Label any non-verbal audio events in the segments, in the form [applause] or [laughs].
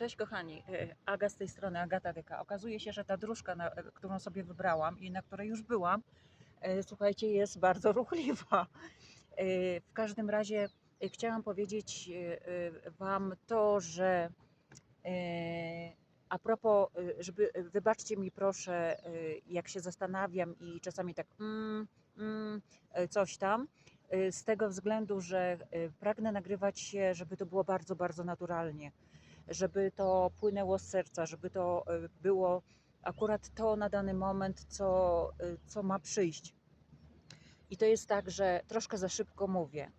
Cześć kochani, E, Aga z tej strony, Agata Dyka. Okazuje się, że ta dróżka, na, którą sobie wybrałam i na której już byłam, e, słuchajcie, jest bardzo [laughs] ruchliwa. E, W każdym razie chciałam powiedzieć Wam to, że a propos, żeby wybaczcie mi proszę, jak się zastanawiam i czasami tak mm, mm, coś tam, z tego względu, że pragnę nagrywać się, żeby to było bardzo, bardzo naturalnie żeby to płynęło z serca, żeby to y, było akurat to na dany moment, co, y, co ma przyjść. I to jest tak, że troszkę za szybko mówię,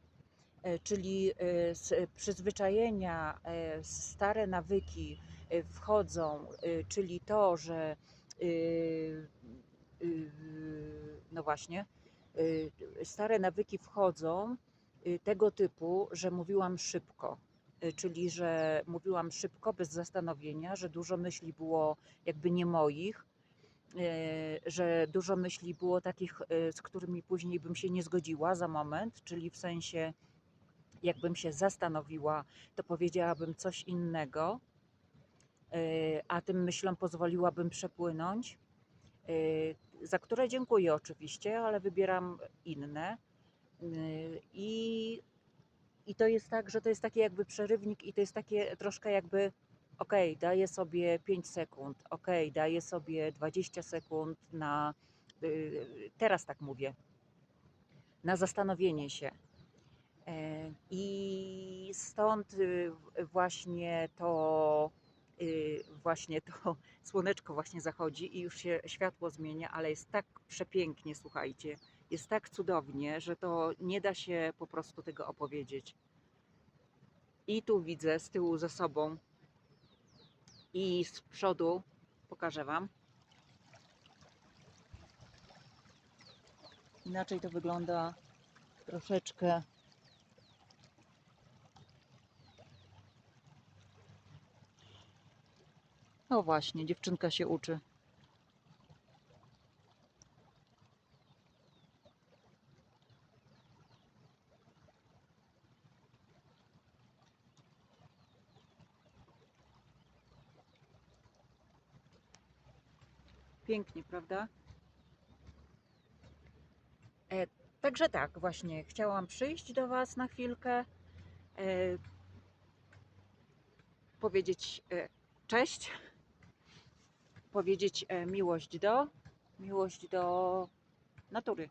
czyli z przyzwyczajenia, stare nawyki wchodzą, czyli to, że no właśnie, stare nawyki wchodzą tego typu, że mówiłam szybko czyli że mówiłam szybko, bez zastanowienia, że dużo myśli było jakby nie moich, y, że dużo myśli było takich, y, z którymi później bym się nie zgodziła za moment, czyli w sensie jakbym się zastanowiła, to powiedziałabym coś innego, y, a tym myślom pozwoliłabym przepłynąć, y, za które dziękuję oczywiście, ale wybieram inne. Y, I i to jest tak, że to jest taki jakby przerywnik i to jest takie troszkę jakby okej, daję sobie 5 sekund, okej, daję sobie 20 sekund na y, teraz tak mówię, na zastanowienie się. E, I stąd y, właśnie to y, właśnie to [laughs] słoneczko właśnie zachodzi i już się światło zmienia, ale jest tak przepięknie, słuchajcie jest tak cudownie, że to nie da się po prostu tego opowiedzieć. I tu widzę z tyłu za sobą i z przodu, pokażę Wam. Inaczej to wygląda troszeczkę. No właśnie, dziewczynka się uczy. Pięknie, prawda? E, także tak, właśnie chciałam przyjść do Was na chwilkę, e, powiedzieć e, cześć, powiedzieć e, miłość do, miłość do natury,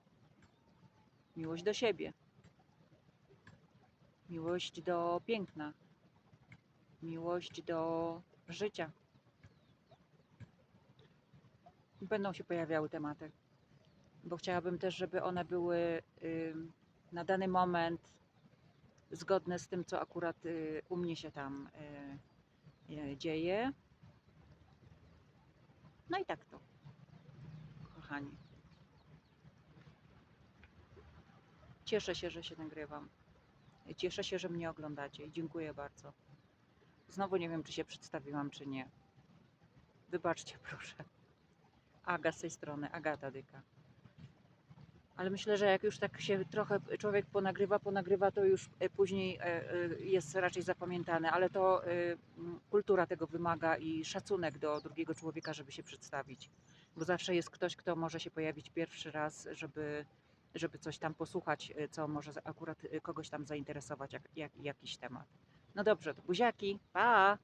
miłość do siebie, miłość do piękna, miłość do życia. Będą się pojawiały tematy, bo chciałabym też, żeby one były na dany moment zgodne z tym, co akurat y, u mnie się tam y, y, dzieje. No i tak to, kochani. Cieszę się, że się nagrywam. Cieszę się, że mnie oglądacie dziękuję bardzo. Znowu nie wiem, czy się przedstawiłam, czy nie. Wybaczcie, proszę. Aga z tej strony, Agata Dyka. Ale myślę, że jak już tak się trochę człowiek ponagrywa, ponagrywa, to już e, później e, e, jest raczej zapamiętane, ale to kultura tego wymaga i szacunek do drugiego człowieka, żeby się przedstawić. Bo zawsze jest ktoś, kto może się pojawić pierwszy raz, żeby, żeby coś tam posłuchać, co może akurat kogoś tam zainteresować, jak, jak, jakiś temat. No dobrze, to buziaki, pa!